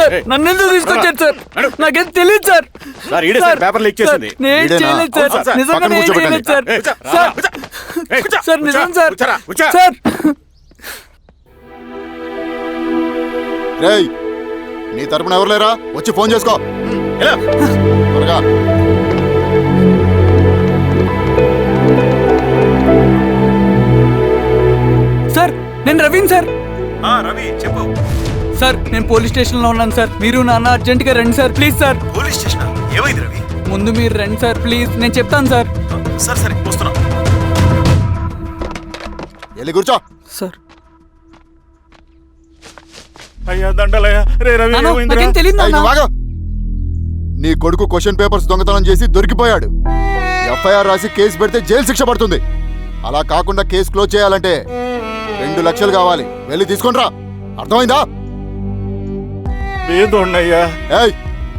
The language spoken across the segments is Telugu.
సార్ నన్ను ఎందుకు తీసుకొచ్చారు సార్? నాకేం తెలియదు సార్. సార్, ఈడే సార్ పేపర్ లీక్ చేసింది. నేను? చేయలేదు సార్. నిజంగా నేను. చేయలేదు సార్. సార్ సార్ నిజం సార్. సార్. రేయ్ నీ తరపున ఎవరు లేరా? వచ్చి ఫోన్ చేసుకో. ఎలా? త్వరగా. సార్ నేను రవీన్ సార్. ఆ, రవి చెప్పు. సార్ నేను పోలీస్ స్టేషన్లో ఉన్నాను సార్. మీరు నాన్న అర్జెంట్గా రండి sir please sir. Police station? ఏమైంది రవి? ముందు మీరు రండి సార్ ప్లీజ్. నేను చెప్తాను సార్. సరే సరే వస్తున్నా. వెళ్ళి కూర్చో. సార్. అయ్యా దండలయ్యా. రే రవి నాన్న ఏమైందిరా? నాకేం తెలియదు నాన్న. నీ కొడుకు క్వశ్చన్ పేపర్స్ దొంగతనం చేసి దొరికిపోయాడు. ఎఫ్ఐఆర్ రాసి కేసు పెడితే జైలు శిక్ష పడుతుంది. అలా కాకుండా కేసు క్లోజ్ చేయాలంటే రెండు లక్షలు కావాలి. వెళ్ళి తీసుకుంట్రా అర్థమైందా? ఏయ్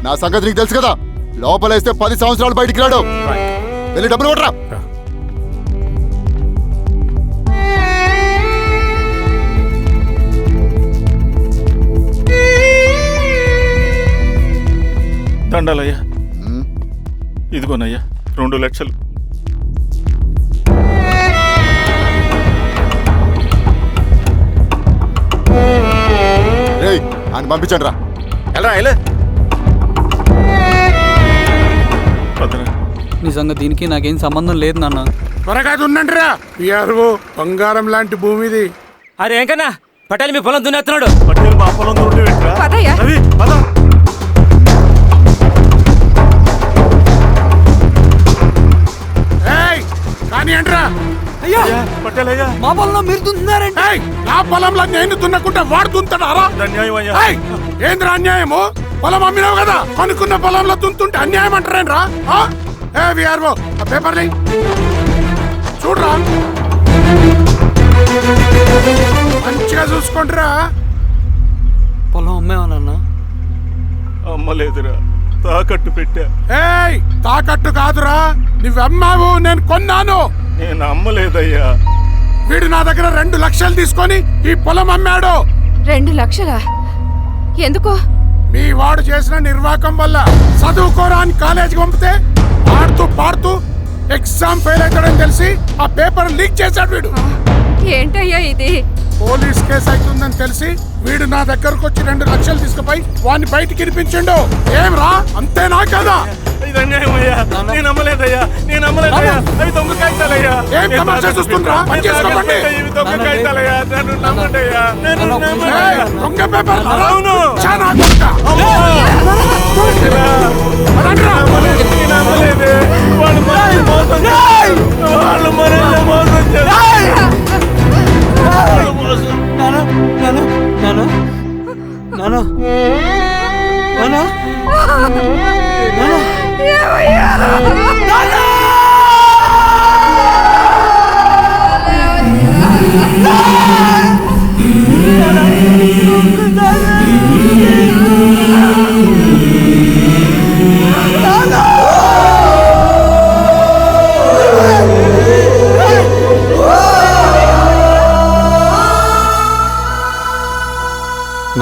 నా సంగతి నీకు తెలుసు కదా? లోపలేస్తే పది సంవత్సరాలు బయటికి రాడు. వెళ్ళి డబ్బులు కొట్టరా. దండలయ్యా. ఇదిగోనయ్యా రెండు లక్షలు. రేయ్ అని పంపించండి రా ఎలా ఎలా? నిజంగా దీనికి నాకేం సంబంధం లేదు నాన్న. త్వరగా దున్నండిరా పిఆర్ఓ బంగారం లాంటి భూమిది. అరే ఏంకన్నా? పటేల్ మీ పొలం దున్నేస్తున్నాడు. పట్టేలు మా పొలం పెట్టరా పదయ్యా. రవి పద. పట్టేలయ్యా మా పొలంలో మీరు దున్నారండి ఏయ్ నా పొలంలో నేను దున్నకుంటే వాడు దున్నుతాడారా? అన్యాయం అయ్యా ఏంద్రా అన్యాయము? పొలం అమ్మినావు కదా? కొనుక్కున్న పొలంలో దున్తుంటే అన్యాయం అంటారేంట్రా? ఆ? ఏ విఆర్ఓ ఆ పేపర్ని చూడరా. మంచిగా చూసుకుంటారా. పొలం అమ్మేవా నాన్న? అమ్మలేదురా. తాకట్టు పెట్టా. ఏయ్ తాకట్టు కాదురా. నువ్వమ్మావు నేను కొన్నాను. నేను అమ్మలేదయ్యా. వీడు నా దగ్గర రెండు లక్షలు తీసుకొని ఈ పొలం అమ్మాడు. రెండు లక్షలా? ఎందుకు? మీ వాడు చేసిన నిర్వాకం వల్ల చదువుకోరా అని కాలేజీకి పంపితే ఆడుతూ పాడుతూ ఎగ్జామ్ ఫెయిల్ అవుతాడని తెలిసి ఆ పేపర్ లీక్ చేశాడు వీడు. ఏంటయ్యా ఇది? పోలీస్ కేసు అవుతుందని తెలిసి వీడు నా దగ్గరకు వచ్చి రెండు లక్షలు తీసుకుపోయి వాడిని బయటికి వినిపించిండు ఏం రా? అంతేనా కదా? ఇది అన్యాయం అయ్యా నేను అమ్మలేదయ్యా నేను అమ్మలేదయ్యా అవి దొంగ కాగితాలయ్యా. ఇవి దొంగ కాగితాలయ్యా? నన్ను నమ్మండయ్యా. నేను పేపర్ అవును.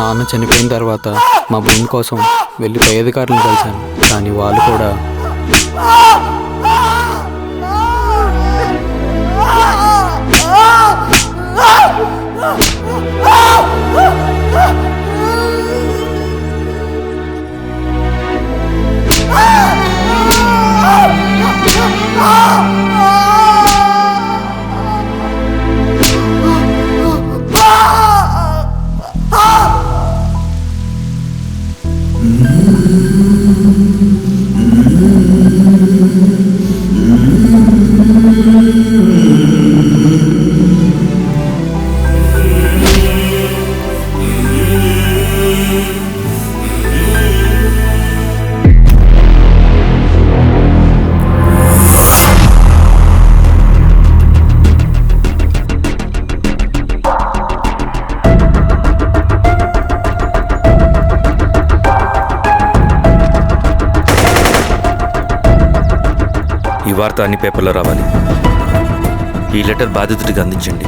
నాన్న చనిపోయిన తర్వాత మా భూమి కోసం వెళ్ళి పై అధికారులను కలిశాను. కానీ వాళ్ళు కూడా వార్త అన్ని పేపర్లో రావాలి. ఈ లెటర్ బాధితుడికి అందించండి.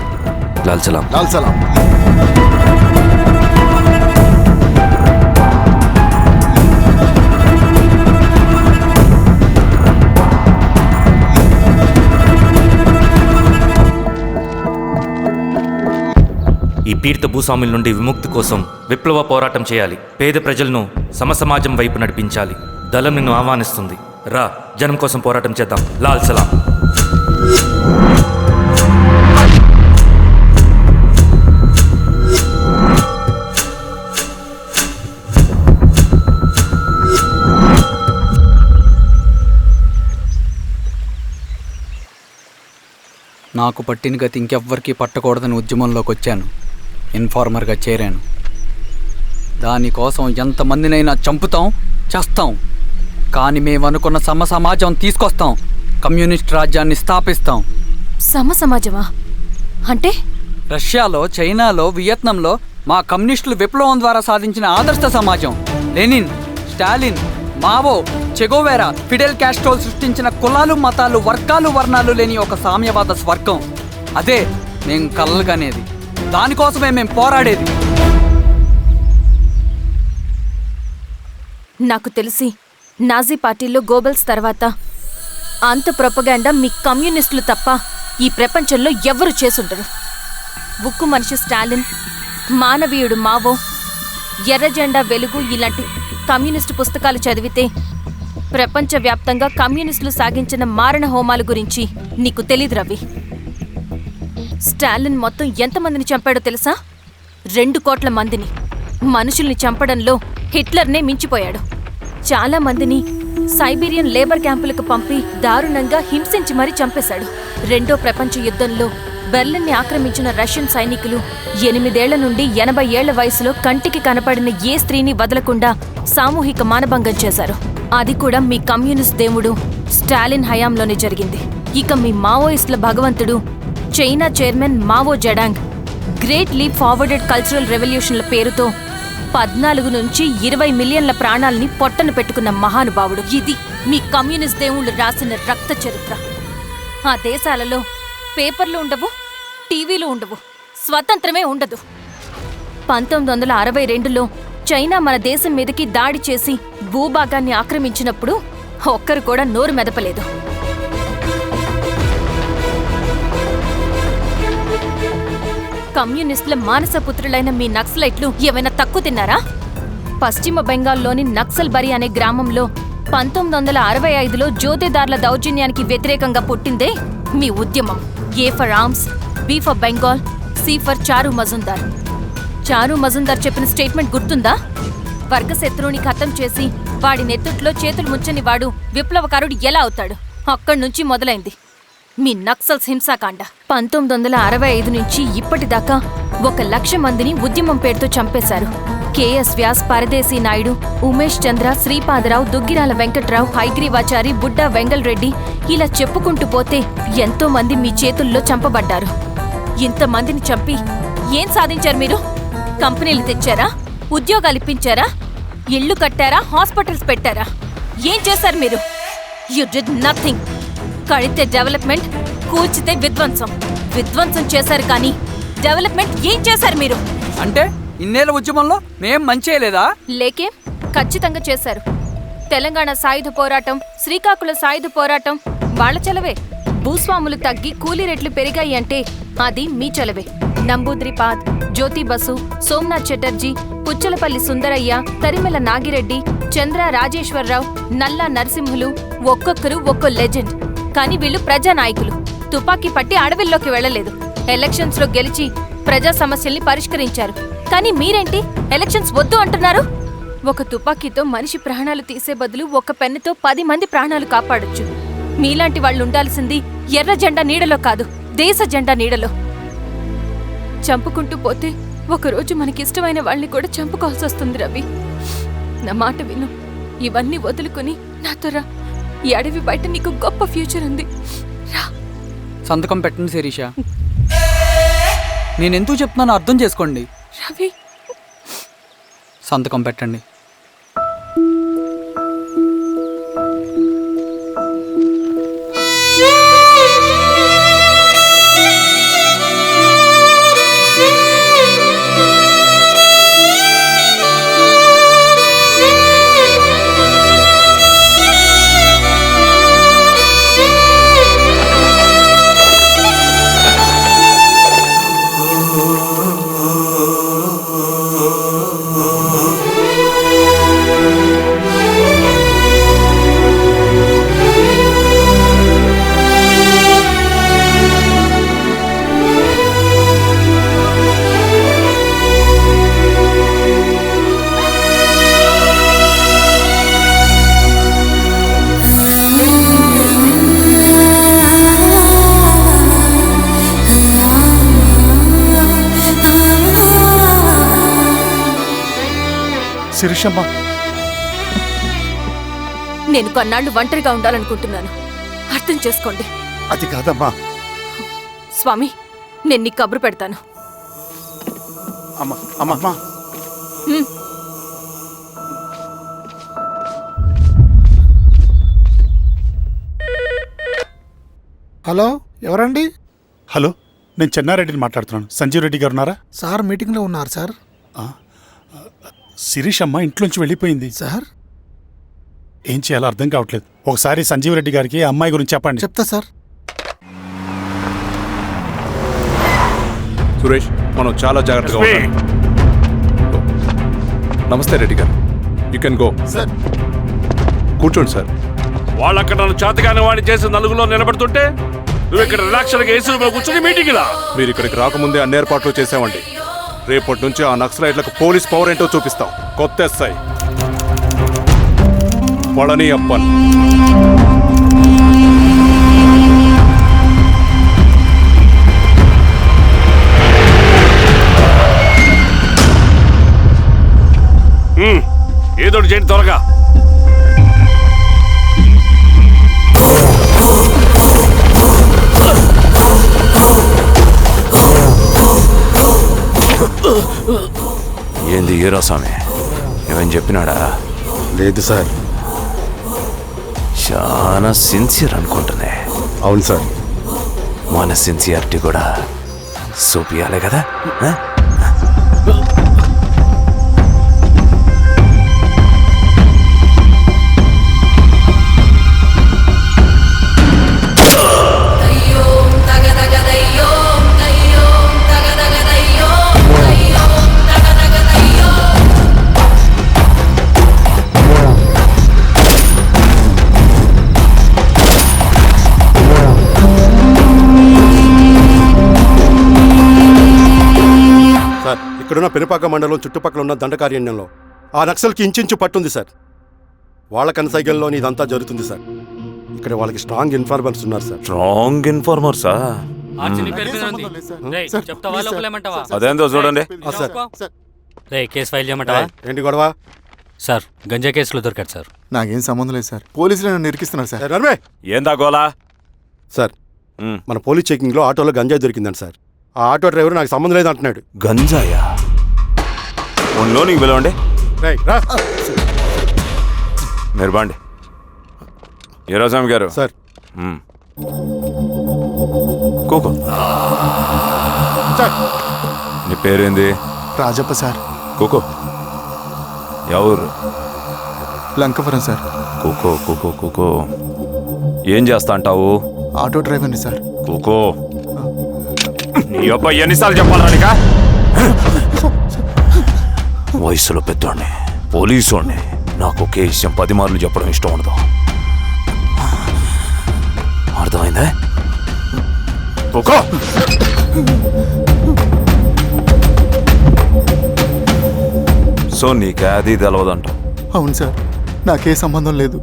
ఈ పీడిత భూస్వాముల నుండి విముక్తి కోసం విప్లవ పోరాటం చేయాలి. పేద ప్రజలను సమసమాజం వైపు నడిపించాలి. దళం నిన్ను ఆహ్వానిస్తుంది. రా జనం కోసం పోరాటం చేద్దాం. లాల్ సలాం. నాకు పట్టిన గతి ఇంకెవ్వరికీ పట్టకూడదని ఉద్యమంలోకి వచ్చాను. ఇన్ఫార్మర్గా చేరాను. దానికోసం ఎంతమందినైనా చంపుతాం చేస్తాం. కానీ మేము అనుకున్న సమ సమాజం తీసుకొస్తాం. కమ్యూనిస్ట్ రాజ్యాన్ని స్థాపిస్తాం. సమ సమాజమా అంటే? రష్యాలో చైనాలో వియత్నంలో మా కమ్యూనిస్టులు విప్లవం ద్వారా సాధించిన ఆదర్శ సమాజం. Lenin Stalin Mao Che Guevara Fidel Castrol సృష్టించిన కులాలు మతాలు వర్గాలు వర్ణాలు లేని ఒక సామ్యవాద స్వర్గం. అదే మేం కలలుగనేది. దానికోసమే మేం పోరాడేది. నాకు తెలిసి నాజీ పార్టీలో గోబెల్స్ తర్వాత అంత ప్రొపగాండా మీ కమ్యూనిస్టులు తప్ప ఈ ప్రపంచంలో ఎవ్వరు చేసుండరు? ఉక్కు మనిషి స్టాలిన్ మానవీయుడు మావో ఎర్ర జెండా వెలుగు ఇలాంటి కమ్యూనిస్టు పుస్తకాలు చదివితే ప్రపంచవ్యాప్తంగా కమ్యూనిస్టులు సాగించిన మారణ హోమాల గురించి నీకు తెలీదు రవి. స్టాలిన్ మొత్తం ఎంతమందిని చంపాడో తెలుసా? రెండు కోట్ల మందిని. మనుషుల్ని చంపడంలో హిట్లర్నే మించిపోయాడు. చాలా మందిని సైబీరియన్ లేబర్ క్యాంపులకు పంపి దారుణంగా హింసించి మరీ చంపేశాడు. రెండో ప్రపంచ యుద్ధంలో బెర్లిన్ని ఆక్రమించిన రష్యన్ సైనికులు ఎనిమిదేళ్ళ నుండి ఎనభై ఏళ్ళ వయసులో కంటికి కనపడిన ఏ స్త్రీని వదలకుండా సామూహిక మానభంగం చేశారు. అది కూడా మీ కమ్యూనిస్ట్ దేవుడు స్టాలిన్ హయాంలోనే జరిగింది. ఇక మీ మావోయిస్టుల భగవంతుడు China chairman Mao Zedong great leap forwarded cultural రెవల్యూషన్ల పేరుతో పద్నాలుగు నుంచి ఇరవై మిలియన్ల ప్రాణాల్ని పొట్టన పెట్టుకున్న మహానుభావుడు ఇది. మీ కమ్యూనిస్ట్ దేవుళ్ళు రాసిన రక్త చరిత్ర. ఆ దేశాలలో పేపర్లు ఉండవు టీవీలు ఉండవు స్వతంత్రమే ఉండదు. పంతొమ్మిది వందల అరవై రెండులో చైనా మన దేశం మీదకి దాడి చేసి భూభాగాన్ని ఆక్రమించినప్పుడు ఒక్కరు కూడా నోరు మెదపలేదు. కమ్యూనిస్టుల మానసపుత్రులైన మీ నక్సలైట్లు ఏమైనా తక్కువ తిన్నారా? పశ్చిమ బెంగాల్లోని నక్సల్ బరి అనే గ్రామంలో పంతొమ్మిది వందల అరవై ఐదులో జ్యోతిదార్ల దౌర్జన్యానికి వ్యతిరేకంగా పుట్టిందే మీ ఉద్యమం. A for arms B for Bengal C for Charu Majumdar. Charu Majumdar చెప్పిన స్టేట్మెంట్ గుర్తుందా? వర్గశత్రువుని ఖతం చేసి వాడి నెత్తుట్లో చేతులు ముంచని వాడు విప్లవకారుడు ఎలా అవుతాడు? అక్కడి నుంచి మొదలైంది. మీ నక్సల్స్ హింసాకాండ. పంతొమ్మిది వందల అరవై ఐదు నుంచి ఇప్పటిదాకా ఒక లక్ష మందిని ఉద్యమం పేరుతో చంపేశారు. కేఎస్ వ్యాస్ పరదేశీ నాయుడు ఉమేష్ చంద్ర శ్రీపాదరావు దుగ్గిరాల వెంకట్రావు హైగ్రీవాచారి బుడ్డా వెంగల్ రెడ్డి ఇలా చెప్పుకుంటూ పోతే ఎంతో మంది మీ చేతుల్లో చంపబడ్డారు. ఇంతమందిని చంపి ఏం సాధించారు మీరు? కంపెనీలు తెచ్చారా? ఉద్యోగాలు ఇప్పించారా? ఇళ్ళు కట్టారా? హాస్పిటల్స్ పెట్టారా? ఏం చేశారు మీరు? You did nothing. కడితే డెవలప్మెంట్ కూల్చితే విధ్వంసం. విధ్వంసం చేశారు కానీ డెవలప్మెంట్ ఏం చేశారు మీరు? అంటే ఇన్నేళ్ళ ఉద్యమంలో మేం మంచేయలేదా లేకే ఖచ్చితంగా చేశారు. తెలంగాణ సాయుధ పోరాటం శ్రీకాకుళం సాయుధ పోరాటం వాళ్ళ చలవే. భూస్వాములు తగ్గి కూలీ రేట్లు పెరిగాయి అంటే అది మీ చలవే. నంబూద్రిపాద్ జ్యోతి బసు సోమనాథ్ చటర్జీ పుచ్చలపల్లి సుందరయ్య తరిమెల నాగిరెడ్డి చంద్ర రాజేశ్వరరావు నల్లా నరసింహులు ఒక్కొక్కరు ఒక్కో లెజెండ్. కానీ వీళ్ళు ప్రజానాయకులు. తుపాకీ పట్టి అడవిల్లోకి వెళ్ళలేదు. ఎలక్షన్స్లో గెలిచి ప్రజా సమస్యల్ని పరిష్కరించారు. కానీ మీరేంటి? ఎలక్షన్స్ వద్దు అంటున్నారు? ఒక తుపాకీతో మనిషి ప్రాణాలు తీసే బదులు ఒక పెన్నుతో పది మంది ప్రాణాలు కాపాడొచ్చు. మీలాంటి వాళ్ళు ఉండాల్సింది ఎర్ర జెండా నీడలో కాదు దేశ జెండా నీడలో. చంపుకుంటూ పోతే ఒకరోజు మనకిష్టమైన వాళ్ళని కూడా చంపుకోవాల్సి వస్తుంది రవి. నా మాట విను. ఇవన్నీ వదులుకొని నాతో రా. ఈ అడవి బయట నీకు గొప్ప ఫ్యూచర్ ఉంది. రా. సంతకం పెట్టండి శిరీష. నేను ఎందుకు చెప్తున్నానో అర్థం చేసుకోండి. రవి. సంతకం పెట్టండి. శిరీషమ్మ. నేను కొన్నాళ్ళు ఒంటరిగా ఉండాలనుకుంటున్నాను. అర్థం చేసుకోండి. అది కాదమ్మా. స్వామి నేను నీ కబురు పెడతాను. అమ్మ అమ్మ. అమ్మా. హ్మ్. హలో ఎవరండి? హలో నేను చెన్నారెడ్డిని మాట్లాడుతున్నాను. సంజీవ్ రెడ్డి గారు ఉన్నారా సార్ మీటింగ్లో ఉన్నారు సార్. శిరీషమ్మ ఇంట్లోంచి వెళ్ళిపోయింది. సార్? ఏం చేయాలో అర్థం కావట్లేదు. ఒకసారి సంజీవ్ రెడ్డి గారికి ఆ అమ్మాయి గురించి చెప్పండి. చెప్తా సార్. సురేష్ మనం చాలా జాగ్రత్తగా ఉండాలి. నమస్తే రెడ్డి గారు. You can go sir. కూర్చోండి సార్. వాళ్ళు అక్కడ నన్ను చేతగాని వాడిని చేసి నలుగులో నిలబడుతుంటే నువ్వు ఇక్కడ ఏసీ రూమ్లో కూర్చొని మీటింగ్ మీరు ఇక్కడికి రాకముందే అన్ని ఏర్పాట్లు చేసామండి రేపటి నుంచి ఆ నక్సలైట్లకు పోలీస్ పవర్ ఏంటో చూపిస్తాం. కొత్త ఎస్ఐ పళని అప్పన్. ఏదో చేయండి త్వరగా. హీరో స్వామి ఏమని చెప్పినాడా? లేదు సార్. చాలా సిన్సియర్ అనుకుంటున్నా. అవును సార్. మన సిన్సియారిటీ కూడా చూపియాలి కదా పెనుపాక మండలం చుట్టుపక్కల ఉన్న దండకారణ్యంలో. ఆ నక్సల్కి ఇంచుంచు పట్టుంది సార్. వాళ్ళ కనసైగల్లోని ఇదంతా జరుగుతుంది సార్. ఇక్కడ వాళ్ళకి స్ట్రాంగ్ ఇన్ఫార్మర్స్ ఉన్నారు సార్. స్ట్రాంగ్ ఇన్ఫార్మర్సా? అదేందో చూడండి. ఆ, సార్. సార్ రే కేసు ఫైల్ చేయమంటావా? ఏంటి గొడవ? సార్ గంజా కేసులో దొరికాడు సార్. నాకేం సంబంధం లేదు సార్. పోలీసులు నన్ను నిరికిస్తున్నారు సార్. నర్మే! ఏందా గోలా? సార్. మన పోలీస్ చెకింగ్లో ఆటోలో గంజాయి దొరికిందండి సార్. ఆ ఆటో డ్రైవర్ నాకు సంబంధం లేదు అంటున్నాడు గంజాయా? ఉన్నో నీకు పిలవండి. మీరు బాండి. స్వామి గారు. సార్. కూకో. నీ పేరేంది? రాజప్ప సార్. కూకో. ఎవరు? లంకపురం సార్. కుకో కుకో కుకో. ఏం చేస్తా అంటావు? ఆటో డ్రైవర్ని సార్. కుకో. నీ అబ్బాయి ఎన్నిసార్లు చెప్పాలా వయసులో పెద్దోడిని పోలీసోడిని. నాకు ఒకే విషయం పది మార్లు చెప్పడం ఇష్టం ఉండదు. అర్థమైందా? కుకో సో నీకు అది తెలవదంట అవును సార్ నాకే సంబంధం లేదు.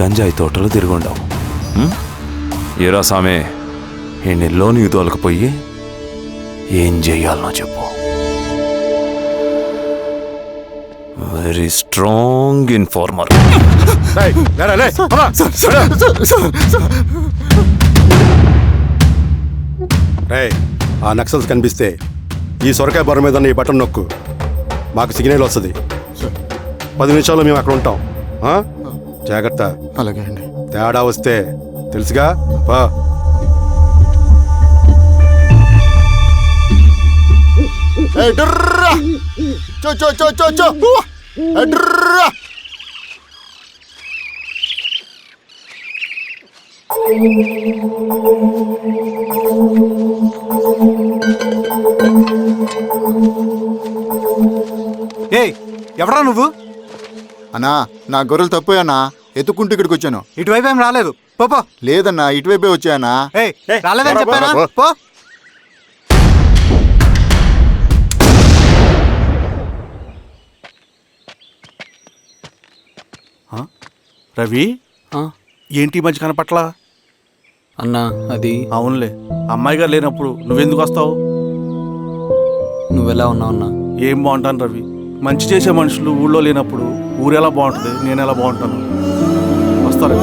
గంజాయి తోటలో తిరుగుండావు ఏరా సామే ఈ నెల్లోనికి తోలకపోయి ఏం చెయ్యాలనో చెప్పు. వెరీ స్ట్రాంగ్ ఇన్ఫార్మర్ ఆ నక్సల్స్ కనిపిస్తే ఈ సొరకాయ బొర మీద ఉన్న ఈ బటన్ నొక్కు. మాకు సిగ్నల్ వస్తుంది. పది నిమిషాల్లో మేము అక్కడ ఉంటాం? జాగ్రత్త. అలాగే అండి. తేడా వస్తే తెలుసుగా? పా! చో చో చో చో చో! ఏయ్ ఎవరా నువ్వు? అన్నా నా గొర్రెలు తప్పోయానా ఎత్తుకుంటూ ఇక్కడికి వచ్చాను. ఇటువైపు ఏం రాలేదు. పోపో లేదన్నా ఇటువైపే వచ్చానా రాలేదని చెప్పానా? పో. రవి? ఏంటి మంచి కనపట్లా? అన్నా అది అవునులే. అమ్మాయి గారు లేనప్పుడు నువ్వెందుకు వస్తావు? నువ్వెలా ఉన్నావు అన్నా? ఏం బాగుంటాను రవి. మంచి చేసే మనుషులు ఊళ్ళో లేనప్పుడు ఊరెలా ఎలా బాగుంటుంది నేను ఎలా బాగుంటాను? వస్తారు